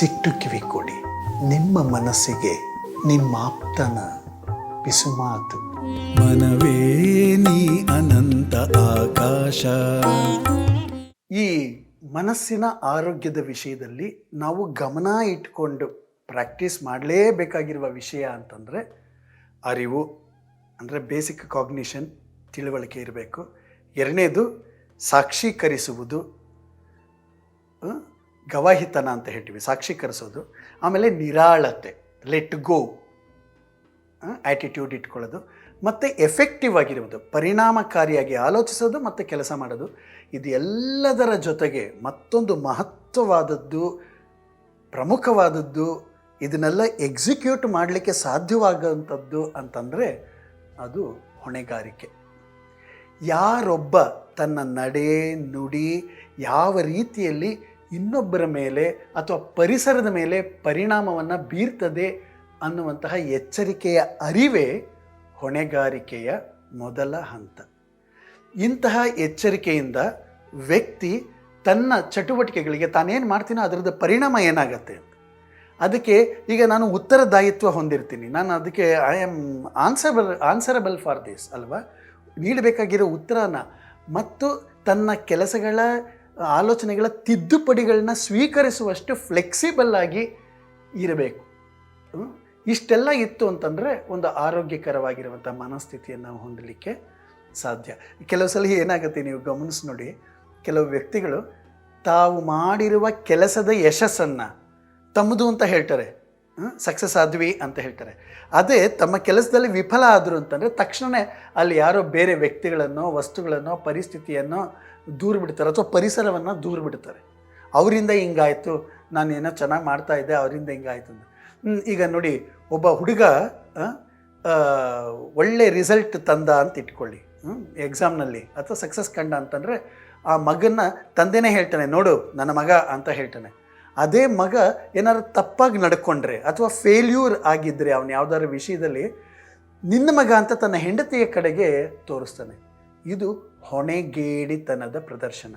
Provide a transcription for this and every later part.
ಮನಸ್ಸಿಟ್ಟು ಕಿವಿಕೊಡಿ ನಿಮ್ಮ ಮನಸ್ಸಿಗೆ ನಿಮ್ಮ ಆಪ್ತನ ಪಿಸುಮಾತು ಮನವೇ ನೀ ಅನಂತ ಆಕಾಶ. ಈ ಮನಸ್ಸಿನ ಆರೋಗ್ಯದ ವಿಷಯದಲ್ಲಿ ನಾವು ಗಮನ ಇಟ್ಕೊಂಡು ಪ್ರಾಕ್ಟೀಸ್ ಮಾಡಲೇಬೇಕಾಗಿರುವ ವಿಷಯ ಅಂತಂದರೆ ಅರಿವು ಅಂದರೆ ಬೇಸಿಕ್ ಕಾಗ್ನಿಷನ್ ತಿಳುವಳಿಕೆ ಇರಬೇಕು. ಎರಡನೇದು ಸಾಕ್ಷೀಕರಿಸುವುದು ಗವಾಹಿತನ ಅಂತ ಹೇಳ್ತೀವಿ, ಸಾಕ್ಷೀಕರಿಸೋದು. ಆಮೇಲೆ ನಿರಾಳತೆ ಲೆಟ್ ಗೋ ಆ್ಯಟಿಟ್ಯೂಡ್ ಇಟ್ಕೊಳ್ಳೋದು. ಮತ್ತು ಎಫೆಕ್ಟಿವ್ ಆಗಿರುವುದು, ಪರಿಣಾಮಕಾರಿಯಾಗಿ ಆಲೋಚಿಸೋದು ಮತ್ತು ಕೆಲಸ ಮಾಡೋದು. ಇದು ಎಲ್ಲದರ ಜೊತೆಗೆ ಮತ್ತೊಂದು ಮಹತ್ವವಾದದ್ದು, ಪ್ರಮುಖವಾದದ್ದು, ಇದನ್ನೆಲ್ಲ ಎಕ್ಸಿಕ್ಯೂಟ್ ಮಾಡಲಿಕ್ಕೆ ಸಾಧ್ಯವಾಗುವಂಥದ್ದು ಅಂತಂದರೆ ಅದು ಹೊಣೆಗಾರಿಕೆ. ಯಾರೊಬ್ಬ ತನ್ನ ನಡೆ, ನುಡಿ, ಯಾವ ರೀತಿಯಲ್ಲಿ ಇನ್ನೊಬ್ಬರ ಮೇಲೆ ಅಥವಾ ಪರಿಸರದ ಮೇಲೆ ಪರಿಣಾಮವನ್ನು ಬೀರ್ತದೆ ಅನ್ನುವಂತಹ ಎಚ್ಚರಿಕೆಯ ಅರಿವೇ ಹೊಣೆಗಾರಿಕೆಯ ಮೊದಲ ಹಂತ. ಇಂತಹ ಎಚ್ಚರಿಕೆಯಿಂದ ವ್ಯಕ್ತಿ ತನ್ನ ಚಟುವಟಿಕೆಗಳಿಗೆ ತಾನೇನು ಮಾಡ್ತೀನೋ ಅದರದ್ದು ಪರಿಣಾಮ ಏನಾಗತ್ತೆ ಅದಕ್ಕೆ ಈಗ ನಾನು ಉತ್ತರದಾಯಿತ್ವ ಹೊಂದಿರ್ತೀನಿ. ನಾನು ಅದಕ್ಕೆ I am answerable answerable for this ಅಲ್ವಾ? ನೀಡಬೇಕಾಗಿರೋ ಉತ್ತರನ. ಮತ್ತು ತನ್ನ ಕೆಲಸಗಳ ಆಲೋಚನೆಗಳ ತಿದ್ದುಪಡಿಗಳನ್ನ ಸ್ವೀಕರಿಸುವಷ್ಟು ಫ್ಲೆಕ್ಸಿಬಲ್ ಆಗಿ ಇರಬೇಕು. ಇಷ್ಟೆಲ್ಲ ಇತ್ತು ಅಂತಂದರೆ ಒಂದು ಆರೋಗ್ಯಕರವಾಗಿರುವಂಥ ಮನಸ್ಥಿತಿಯನ್ನು ಹೊಂದಲಿಕ್ಕೆ ಸಾಧ್ಯ. ಕೆಲವು ಸಲ ಏನಾಗುತ್ತೆ ನೀವು ಗಮನಿಸಿ ನೋಡಿ, ಕೆಲವು ವ್ಯಕ್ತಿಗಳು ತಾವು ಮಾಡಿರುವ ಕೆಲಸದ ಯಶಸ್ಸನ್ನು ತಮ್ಮದು ಅಂತ ಹೇಳ್ತಾರೆ. ಸಕ್ಸಸ್ ಆದ್ವಿ ಅಂತ ಹೇಳ್ತಾರೆ. ಅದೇ ತಮ್ಮ ಕೆಲಸದಲ್ಲಿ ವಿಫಲ ಆದರು ಅಂತಂದರೆ ತಕ್ಷಣವೇ ಅಲ್ಲಿ ಯಾರೋ ಬೇರೆ ವ್ಯಕ್ತಿಗಳನ್ನು, ವಸ್ತುಗಳನ್ನು, ಪರಿಸ್ಥಿತಿಯನ್ನು ದೂರ ಬಿಡ್ತಾರೆ ಅಥವಾ ಪರಿಸರವನ್ನು ದೂರ ಬಿಡ್ತಾರೆ. ಅವರಿಂದ ಹಿಂಗಾಯಿತು ನಾನು ಏನೋ ಚೆನ್ನಾಗಿ ಮಾಡ್ತಾ ಇದ್ದೆ, ಅವರಿಂದ ಹಿಂಗಾಯಿತು ಅಂತ. ಈಗ ನೋಡಿ, ಒಬ್ಬ ಹುಡುಗ ಒಳ್ಳೆ ರಿಸಲ್ಟ್ ತಂದ ಅಂತ ಇಟ್ಕೊಳ್ಳಿ. ಎಕ್ಸಾಮ್ನಲ್ಲಿ ಅಥವಾ ಸಕ್ಸಸ್ ಕಂಡ ಅಂತಂದರೆ, ಆ ಮಗನ ತಂದೆನೇ ಹೇಳ್ತಾನೆ, ನೋಡು, ನನ್ನ ಮಗ ಅಂತ ಹೇಳ್ತಾನೆ. ಅದೇ ಮಗ ಏನಾದ್ರು ತಪ್ಪಾಗಿ ನಡ್ಕೊಂಡ್ರೆ ಅಥವಾ ಫೇಲ್ಯೂರ್ ಆಗಿದ್ದರೆ ಅವನು ಯಾವ್ದಾದ್ರು ವಿಷಯದಲ್ಲಿ ನಿನ್ನ ಮಗ ಅಂತ ತನ್ನ ಹೆಂಡತಿಯ ಕಡೆಗೆ ತೋರಿಸ್ತಾನೆ. ಇದು ಹೊಣೆಗೇಡಿತನದ ಪ್ರದರ್ಶನ.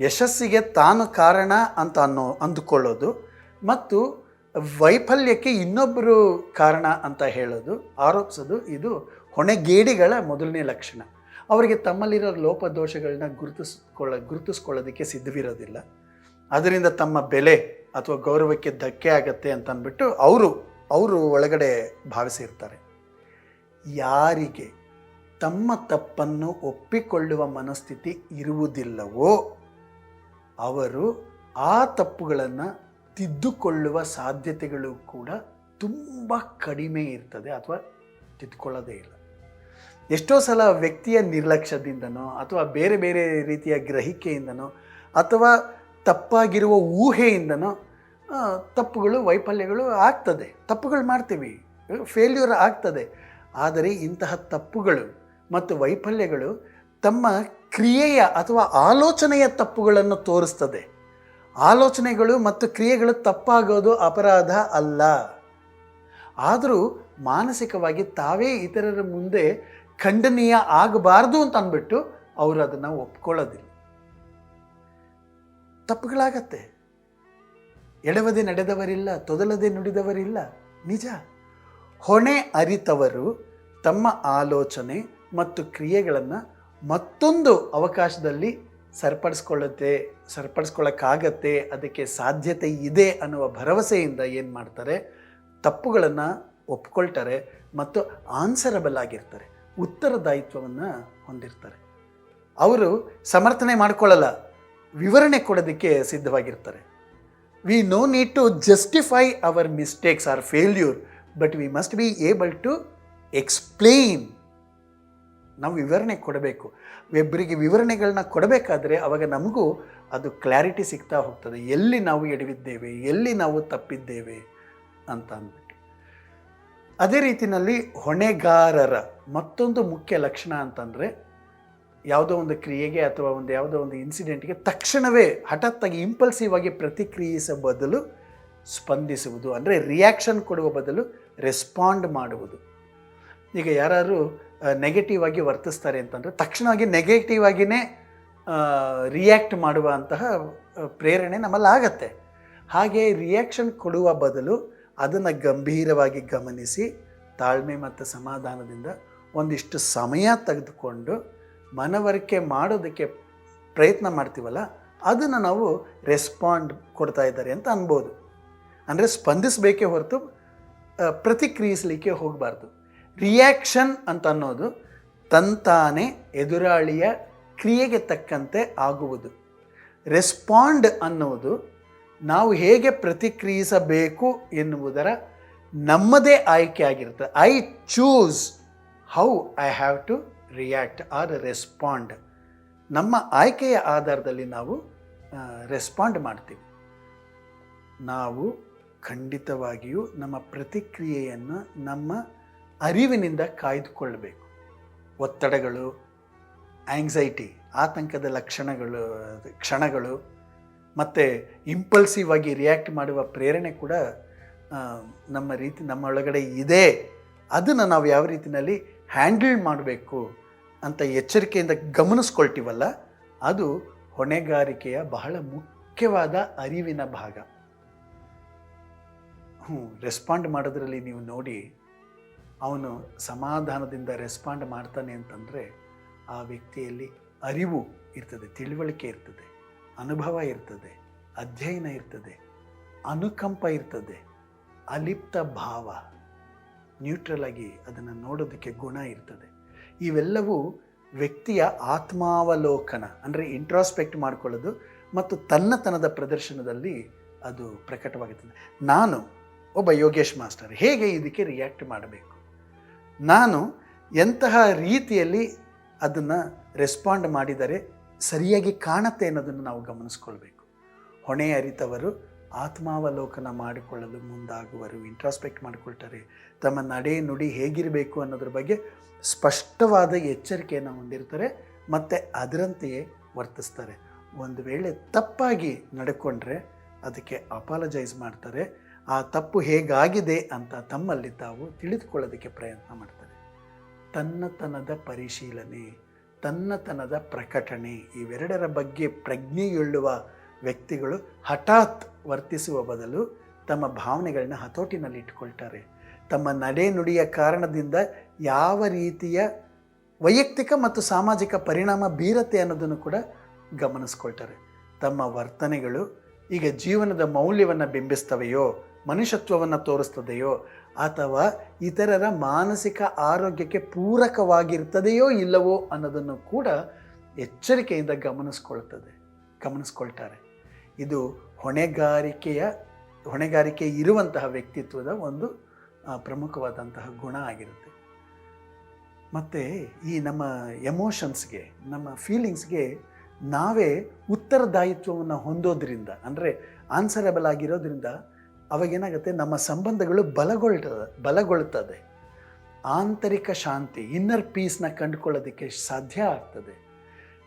ಯಶಸ್ಸಿಗೆ ತಾನು ಕಾರಣ ಅಂತ ಅನ್ನೋ, ಅಂದುಕೊಳ್ಳೋದು ಮತ್ತು ವೈಫಲ್ಯಕ್ಕೆ ಇನ್ನೊಬ್ಬರು ಕಾರಣ ಅಂತ ಹೇಳೋದು, ಆರೋಪಿಸೋದು ಇದು ಹೊಣೆಗೇಡಿಗಳ ಮೊದಲನೇ ಲಕ್ಷಣ. ಅವರಿಗೆ ತಮ್ಮಲ್ಲಿರೋ ಲೋಪದೋಷಗಳನ್ನ ಗುರುತಿಸ್ಕೊಳ್ಳ, ಗುರುತಿಸ್ಕೊಳ್ಳೋದಕ್ಕೆ ಸಿದ್ಧವಿರೋದಿಲ್ಲ. ಅದರಿಂದ ತಮ್ಮ ಬೆಲೆ ಅಥವಾ ಗೌರವಕ್ಕೆ ಧಕ್ಕೆ ಆಗತ್ತೆ ಅಂತ ಅಂದ್ಬಿಟ್ಟು ಅವರು ಅವರು ಒಳಗಡೆ ಭಾವಿಸಿರ್ತಾರೆ. ಯಾರಿಗೆ? ತಮ್ಮ ತಪ್ಪನ್ನು ಒಪ್ಪಿಕೊಳ್ಳುವ ಮನಸ್ಥಿತಿ ಇರುವುದಿಲ್ಲವೋ, ಅವರು ಆ ತಪ್ಪುಗಳನ್ನು ತಿದ್ದುಕೊಳ್ಳುವ ಸಾಧ್ಯತೆಗಳು ಕೂಡ ತುಂಬ ಕಡಿಮೆ ಇರ್ತದೆ ಅಥವಾ ತಿದ್ದುಕೊಳ್ಳೋದೇ ಇಲ್ಲ. ಎಷ್ಟೋ ಸಲ ವ್ಯಕ್ತಿಯ ನಿರ್ಲಕ್ಷ್ಯದಿಂದನೋ ಅಥವಾ ಬೇರೆ ಬೇರೆ ರೀತಿಯ ಗ್ರಹಿಕೆಯಿಂದನೋ ಅಥವಾ ತಪ್ಪಾಗಿರುವ ಊಹೆಯಿಂದನೋ ತಪ್ಪುಗಳು, ವೈಫಲ್ಯಗಳು ಆಗ್ತದೆ. ತಪ್ಪುಗಳು ಮಾಡ್ತೀವಿ. ಫೇಲ್ಯೂರ್ ಆಗ್ತದೆ. ಆದರೆ ಇಂತಹ ತಪ್ಪುಗಳು ಮತ್ತು ವೈಫಲ್ಯಗಳು ತಮ್ಮ ಕ್ರಿಯೆಯ ಅಥವಾ ಆಲೋಚನೆಯ ತಪ್ಪುಗಳನ್ನು ತೋರಿಸ್ತದೆ. ಆಲೋಚನೆಗಳು ಮತ್ತು ಕ್ರಿಯೆಗಳು ತಪ್ಪಾಗೋದು ಅಪರಾಧ ಅಲ್ಲ. ಆದರೂ ಮಾನಸಿಕವಾಗಿ ತಾವೇ ಇತರರ ಮುಂದೆ ಖಂಡನೀಯ ಆಗಬಾರ್ದು ಅಂತ ಅಂದ್ಬಿಟ್ಟು ಅವರು ಅದನ್ನು ಒಪ್ಕೊಳ್ಳೋದಿಲ್ಲ. ತಪ್ಪುಗಳಾಗತ್ತೆ. ಎಡವದೆ ನಡೆದವರಿಲ್ಲ, ತೊದಲದೆ ನುಡಿದವರಿಲ್ಲ. ನಿಜ. ಹೊಣೆ ಅರಿತವರು ತಮ್ಮ ಆಲೋಚನೆ ಮತ್ತು ಕ್ರಿಯೆಗಳನ್ನು ಮತ್ತೊಂದು ಅವಕಾಶದಲ್ಲಿ ಸರಿಪಡಿಸ್ಕೊಳ್ಳುತ್ತೆ, ಸರಿಪಡಿಸ್ಕೊಳ್ಳೋಕ್ಕಾಗತ್ತೆ, ಅದಕ್ಕೆ ಸಾಧ್ಯತೆ ಇದೆ ಅನ್ನುವ ಭರವಸೆಯಿಂದ ಏನು ಮಾಡ್ತಾರೆ? ತಪ್ಪುಗಳನ್ನು ಒಪ್ಕೊಳ್ತಾರೆ ಮತ್ತು ಆನ್ಸರಬಲ್ ಆಗಿರ್ತಾರೆ, ಉತ್ತರದಾಯಿತ್ವವನ್ನು ಹೊಂದಿರ್ತಾರೆ. ಅವರು ಸಮರ್ಥನೆ ಮಾಡಿಕೊಳ್ಳಲ್ಲ, ವಿವರಣೆ ಕೊಡೋದಕ್ಕೆ ಸಿದ್ಧವಾಗಿರ್ತಾರೆ. We no need to justify our mistakes or failure but we must be able to explain ನಾವು ವಿವರಣೆ ಕೊಡಬೇಕು. ಒಬ್ಬರಿಗೆ ವಿವರಣೆಗಳನ್ನ ಕೊಡಬೇಕಾದ್ರೆ ಅವಾಗ ನಮಗೂ ಅದು ಕ್ಲಾರಿಟಿ ಸಿಗ್ತಾ ಹೋಗ್ತದೆ. ಎಲ್ಲಿ ನಾವು ಎಡವಿದ್ದೇವೆ, ಎಲ್ಲಿ ನಾವು ತಪ್ಪಿದ್ದೇವೆ ಅಂತ ಅಂದ್ಬಿಟ್ಟು. ಅದೇ ರೀತಿಯಲ್ಲಿ ಹೊಣೆಗಾರರ ಮತ್ತೊಂದು ಮುಖ್ಯ ಲಕ್ಷಣ ಅಂತಂದರೆ ಯಾವುದೋ ಒಂದು ಕ್ರಿಯೆಗೆ ಅಥವಾ ಒಂದು ಯಾವುದೋ ಒಂದು ಇನ್ಸಿಡೆಂಟ್ಗೆ ತಕ್ಷಣವೇ ಹಠಾತ್ತಾಗಿ ಇಂಪಲ್ಸಿವ್ ಆಗಿ ಪ್ರತಿಕ್ರಿಯಿಸುವ ಬದಲು ಸ್ಪಂದಿಸುವುದು. ಅಂದರೆ ರಿಯಾಕ್ಷನ್ ಕೊಡುವ ಬದಲು ರೆಸ್ಪಾಂಡ್ ಮಾಡುವುದು. ಈಗ ಯಾರು ನೆಗೆಟಿವ್ ಆಗಿ ವರ್ತಿಸ್ತಾರೆ ಅಂತಂದರೆ ತಕ್ಷಣವಾಗಿ ನೆಗೆಟಿವ್ ಆಗಿಯೇ ರಿಯಾಕ್ಟ್ ಮಾಡುವಂತಹ ಪ್ರೇರಣೆ ನಮ್ಮಲ್ಲಿ ಆಗತ್ತೆ. ಹಾಗೆ ರಿಯಾಕ್ಷನ್ ಕೊಡುವ ಬದಲು ಅದನ್ನು ಗಂಭೀರವಾಗಿ ಗಮನಿಸಿ, ತಾಳ್ಮೆ ಮತ್ತು ಸಮಾಧಾನದಿಂದ ಒಂದಿಷ್ಟು ಸಮಯ ತೆಗೆದುಕೊಂಡು ಮನವರಿಕೆ ಮಾಡೋದಕ್ಕೆ ಪ್ರಯತ್ನ ಮಾಡ್ತೀವಲ್ಲ, ಅದನ್ನು ನಾವು ರೆಸ್ಪಾಂಡ್ ಕೊಡ್ತಾ ಇದ್ದಾರೆ ಅಂತ ಅನ್ಬೋದು. ಅಂದರೆ ಸ್ಪಂದಿಸಬೇಕೇ ಹೊರತು ಪ್ರತಿಕ್ರಿಯಿಸಲಿಕ್ಕೆ ಹೋಗಬಾರ್ದು. ರಿಯಾಕ್ಷನ್ ಅಂತ ಅನ್ನೋದು ತಂತಾನೆ ಎದುರಾಳಿಯ ಕ್ರಿಯೆಗೆ ತಕ್ಕಂತೆ ಆಗುವುದು. ರೆಸ್ಪಾಂಡ್ ಅನ್ನೋದು ನಾವು ಹೇಗೆ ಪ್ರತಿಕ್ರಿಯಿಸಬೇಕು ಎನ್ನುವುದರ ನಮ್ಮದೇ ಆಯ್ಕೆ ಆಗಿರುತ್ತೆ. I choose how I have to react or respond ನಮ್ಮ ಆಯ್ಕೆಯ ಆಧಾರದಲ್ಲಿ ನಾವು ರೆಸ್ಪಾಂಡ್ ಮಾಡ್ತೀವಿ. ನಾವು ಖಂಡಿತವಾಗಿಯೂ ನಮ್ಮ ಪ್ರತಿಕ್ರಿಯೆಯನ್ನು ನಮ್ಮ ಅರಿವಿನಿಂದ ಕಾಯ್ದುಕೊಳ್ಳಬೇಕು ಒತ್ತಡಗಳು ಆಂಗ್ಸೈಟಿ ಆತಂಕದ ಲಕ್ಷಣಗಳು, ಕ್ಷಣಗಳು, ಮತ್ತು ಇಂಪಲ್ಸಿವ್ ಆಗಿ ರಿಯಾಕ್ಟ್ ಮಾಡುವ ಪ್ರೇರಣೆ ಕೂಡ ನಮ್ಮ ರೀತಿ, ನಮ್ಮ ಒಳಗಡೆ ಇದೆ. ಅದನ್ನು ನಾವು ಯಾವ ರೀತಿಯಲ್ಲಿ ಹ್ಯಾಂಡಲ್ ಮಾಡಬೇಕು ಅಂತ ಎಚ್ಚರಿಕೆಯಿಂದ ಗಮನಿಸ್ಕೊಳ್ತೀವಲ್ಲ, ಅದು ಹೊಣೆಗಾರಿಕೆಯ ಬಹಳ ಮುಖ್ಯವಾದ ಅರಿವಿನ ಭಾಗ. ಹ್ಞೂ ರೆಸ್ಪಾಂಡ್ ಮಾಡೋದ್ರಲ್ಲಿ ನೀವು ನೋಡಿ ಅವನು ಸಮಾಧಾನದಿಂದ ರೆಸ್ಪಾಂಡ್ ಮಾಡ್ತಾನೆ ಅಂತಂದರೆ ಆ ವ್ಯಕ್ತಿಯಲ್ಲಿ ಅರಿವು ಇರ್ತದೆ, ತಿಳುವಳಿಕೆ ಇರ್ತದೆ, ಅನುಭವ ಇರ್ತದೆ, ಅಧ್ಯಯನ ಇರ್ತದೆ, ಅನುಕಂಪ ಇರ್ತದೆ, ಅಲಿಪ್ತ ಭಾವ ನ್ಯೂಟ್ರಲ್ ಆಗಿ ಅದನ್ನು ನೋಡೋದಕ್ಕೆ ಗುಣ ಇರ್ತದೆ. ಇವೆಲ್ಲವೂ ವ್ಯಕ್ತಿಯ ಆತ್ಮಾವಲೋಕನ, ಅಂದರೆ ಇಂಟ್ರಾಸ್ಪೆಕ್ಟ್ ಮಾಡ್ಕೊಳ್ಳೋದು ಮತ್ತು ತನ್ನತನದ ಪ್ರದರ್ಶನದಲ್ಲಿ ಅದು ಪ್ರಕಟವಾಗುತ್ತದೆ. ನಾನು ಒಬ್ಬ ಯೋಗೇಶ್ ಮಾಸ್ಟರ್, ಹೇಗೆ ಇದಕ್ಕೆ ರಿಯಾಕ್ಟ್ ಮಾಡಬೇಕು? ನಾನು ಎಂತಹ ರೀತಿಯಲ್ಲಿ ಅದನ್ನು ರೆಸ್ಪಾಂಡ್ ಮಾಡಿದರೆ ಸರಿಯಾಗಿ ಕಾಣತ್ತೆ ಅನ್ನೋದನ್ನು ನಾವು ಗಮನಿಸ್ಕೊಳ್ಬೇಕು. ಹೊಣೆ ಅರಿತವರು ಆತ್ಮಾವಲೋಕನ ಮಾಡಿಕೊಳ್ಳಲು ಮುಂದಾಗುವರು ಇಂಟ್ರಾಸ್ಪೆಕ್ಟ್ ಮಾಡಿಕೊಳ್ತಾರೆ. ತಮ್ಮ ನಡೆ, ನುಡಿ ಹೇಗಿರಬೇಕು ಅನ್ನೋದ್ರ ಬಗ್ಗೆ ಸ್ಪಷ್ಟವಾದ ಎಚ್ಚರಿಕೆಯನ್ನು ಹೊಂದಿರ್ತಾರೆ, ಮತ್ತು ಅದರಂತೆಯೇ ವರ್ತಿಸ್ತಾರೆ. ಒಂದು ವೇಳೆ ತಪ್ಪಾಗಿ ನಡ್ಕೊಂಡ್ರೆ ಅದಕ್ಕೆ ಅಪಾಲಜೈಸ್ ಮಾಡ್ತಾರೆ. ಆ ತಪ್ಪು ಹೇಗಾಗಿದೆ ಅಂತ ತಮ್ಮಲ್ಲಿ ತಾವು ತಿಳಿದುಕೊಳ್ಳೋದಕ್ಕೆ ಪ್ರಯತ್ನ ಮಾಡ್ತಾರೆ. ತನ್ನತನದ ಪರಿಶೀಲನೆ, ತನ್ನತನದ ಪ್ರಕಟಣೆ, ಇವೆರಡರ ಬಗ್ಗೆ ಪ್ರಜ್ಞೆಯುಳ್ಳುವ ವ್ಯಕ್ತಿಗಳು ಹಠಾತ್ ವರ್ತಿಸುವ ಬದಲು ತಮ್ಮ ಭಾವನೆಗಳನ್ನ ಹತೋಟಿನಲ್ಲಿ ಇಟ್ಕೊಳ್ತಾರೆ ತಮ್ಮ ನಡೆ ನುಡಿಯ ಕಾರಣದಿಂದ ಯಾವ ರೀತಿಯ ವೈಯಕ್ತಿಕ ಮತ್ತು ಸಾಮಾಜಿಕ ಪರಿಣಾಮ ಬೀರತೆ ಅನ್ನೋದನ್ನು ಕೂಡ ಗಮನಿಸ್ಕೊಳ್ತಾರೆ. ತಮ್ಮ ವರ್ತನೆಗಳು ಈಗ ಜೀವನದ ಮೌಲ್ಯವನ್ನು ಬಿಂಬಿಸ್ತವೆಯೋ ಮನುಷ್ಯತ್ವವನ್ನು ತೋರಿಸ್ತದೆಯೋ ಅಥವಾ ಇತರರ ಮಾನಸಿಕ ಆರೋಗ್ಯಕ್ಕೆ ಪೂರಕವಾಗಿರ್ತದೆಯೋ ಇಲ್ಲವೋ ಅನ್ನೋದನ್ನು ಕೂಡ ಎಚ್ಚರಿಕೆಯಿಂದ ಗಮನಿಸ್ಕೊಳ್ತದೆ, ಗಮನಿಸ್ಕೊಳ್ತಾರೆ. ಇದು ಹೊಣೆಗಾರಿಕೆಯ, ಹೊಣೆಗಾರಿಕೆ ಇರುವಂತಹ ವ್ಯಕ್ತಿತ್ವದ ಒಂದು ಪ್ರಮುಖವಾದಂತಹ ಗುಣ ಆಗಿರುತ್ತೆ. ಮತ್ತು ಈ ನಮ್ಮ ಎಮೋಷನ್ಸ್ಗೆ ನಮ್ಮ ಫೀಲಿಂಗ್ಸ್ಗೆ ನಾವೇ ಉತ್ತರದಾಯಿತ್ವವನ್ನು ಹೊಂದೋದ್ರಿಂದ, ಅಂದರೆ ಆನ್ಸರೇಬಲ್ ಆಗಿರೋದ್ರಿಂದ ಅವಾಗೇನಾಗುತ್ತೆ? ನಮ್ಮ ಸಂಬಂಧಗಳು ಬಲಗೊಳ್ತ, ಬಲಗೊಳ್ತದೆ. ಆಂತರಿಕ ಶಾಂತಿ ಇನ್ನರ್ ಪೀಸ್ನ ಕಂಡುಕೊಳ್ಳೋದಕ್ಕೆ ಸಾಧ್ಯ ಆಗ್ತದೆ.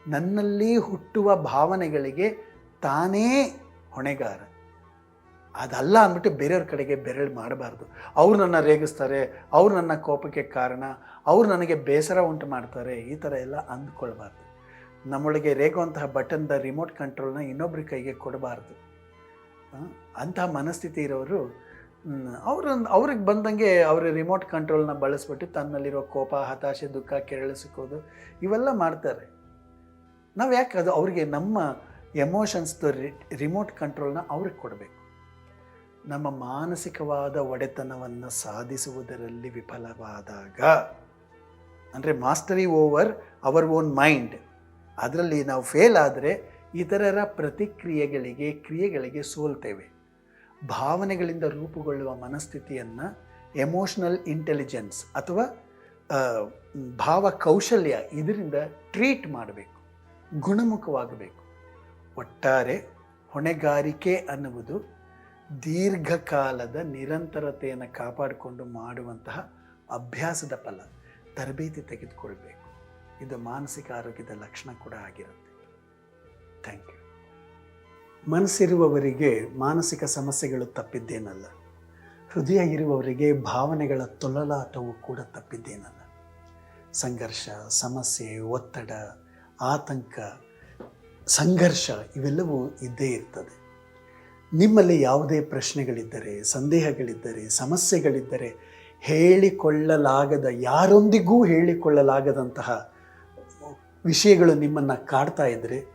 ನನ್ನಲ್ಲಿ ಹುಟ್ಟುವ ಭಾವನೆಗಳಿಗೆ ತಾನೇ ಹೊಣೆಗಾರ. ಅದಲ್ಲ ಅಂದ್ಬಿಟ್ಟು ಬೇರೆಯವ್ರ ಕಡೆಗೆ ಬೆರಳು ಮಾಡಬಾರ್ದು. ಅವ್ರು ನನ್ನ ರೇಗಿಸ್ತಾರೆ, ಅವ್ರು ನನ್ನ ಕೋಪಕ್ಕೆ ಕಾರಣ, ಅವ್ರು ನನಗೆ ಬೇಸರ ಉಂಟು ಮಾಡ್ತಾರೆ, ಈ ಥರ ಎಲ್ಲ ಅಂದ್ಕೊಳ್ಬಾರ್ದು. ನಮ್ಮೊಳಗೆ ರೇಗುವಂತಹ ಬಟನ್ದ ರಿಮೋಟ್ ಕಂಟ್ರೋಲ್ನ ಇನ್ನೊಬ್ಬರ ಕೈಗೆ ಕೊಡಬಾರ್ದು. ಅಂತಹ ಮನಸ್ಥಿತಿ ಇರೋರು ಅವರು ಅವ್ರಿಗೆ ಬಂದಂಗೆ ಅವರ ರಿಮೋಟ್ ಕಂಟ್ರೋಲ್ನ ಬಳಸ್ಬಿಟ್ಟು ತನ್ನಲ್ಲಿರೋ ಕೋಪ, ಹತಾಶೆ, ದುಃಖ ಕೆರಳಿಸಿಕೋದು ಇವೆಲ್ಲ ಮಾಡ್ತಾರೆ. ನಾವು ಯಾಕೆ ಅದು ಅವ್ರಿಗೆ ನಮ್ಮ ಎಮೋಷನ್ಸ್ದು ರಿ ರಿಮೋಟ್ ಕಂಟ್ರೋಲ್ನ ಅವ್ರಿಗೆ ಕೊಡಬೇಕು. ನಮ್ಮ ಮಾನಸಿಕವಾದ ಒಡೆತನವನ್ನು ಸಾಧಿಸುವುದರಲ್ಲಿ ವಿಫಲವಾದಾಗ, ಅಂದರೆ mastery over our own mind ಅದರಲ್ಲಿ ನಾವು ಫೇಲ್ ಆದರೆ ಇತರರ ಪ್ರತಿಕ್ರಿಯೆಗಳಿಗೆ, ಕ್ರಿಯೆಗಳಿಗೆ ಸೋಲ್ತೇವೆ. ಭಾವನೆಗಳಿಂದ ರೂಪುಗೊಳ್ಳುವ ಮನಸ್ಥಿತಿಯನ್ನು ಎಮೋಷ್ನಲ್ ಇಂಟೆಲಿಜೆನ್ಸ್ ಅಥವಾ ಭಾವ ಕೌಶಲ್ಯ ಇದರಿಂದ ಟ್ರೀಟ್ ಮಾಡಬೇಕು, ಗುಣಮುಖವಾಗಬೇಕು. ಒಟ್ಟಾರೆ ಹೊಣೆಗಾರಿಕೆ ಅನ್ನುವುದು ದೀರ್ಘಕಾಲದ ನಿರಂತರತೆಯನ್ನು ಕಾಪಾಡಿಕೊಂಡು ಮಾಡುವಂತಹ ಅಭ್ಯಾಸದ ಫಲ, ತರಬೇತಿ ತೆಗೆದುಕೊಳ್ಬೇಕು. ಇದು ಮಾನಸಿಕ ಆರೋಗ್ಯದ ಲಕ್ಷಣ ಕೂಡ ಆಗಿರುತ್ತೆ. ಥ್ಯಾಂಕ್ ಯು ಮನಸ್ಸಿರುವವರಿಗೆ ಮಾನಸಿಕ ಸಮಸ್ಯೆಗಳು ತಪ್ಪಿದ್ದೇನಲ್ಲ. ಹೃದಯ ಇರುವವರಿಗೆ ಭಾವನೆಗಳ ತೊಲಲಾಟವು ಕೂಡ ತಪ್ಪಿದ್ದೇನಲ್ಲ. ಸಂಘರ್ಷ, ಸಮಸ್ಯೆ, ಒತ್ತಡ, ಆತಂಕ, ಸಂಘರ್ಷ ಇವೆಲ್ಲವೂ ಇದ್ದೇ ಇರ್ತದೆ. ನಿಮ್ಮಲ್ಲಿ ಯಾವುದೇ ಪ್ರಶ್ನೆಗಳಿದ್ದರೆ, ಸಂದೇಹಗಳಿದ್ದರೆ, ಸಮಸ್ಯೆಗಳಿದ್ದರೆ ಹೇಳಿಕೊಳ್ಳಲಾಗದ, ಯಾರೊಂದಿಗೂ ಹೇಳಿಕೊಳ್ಳಲಾಗದಂತಹ ವಿಷಯಗಳು ನಿಮ್ಮನ್ನು ಕಾಡ್ತಾ ಇದ್ದರೆ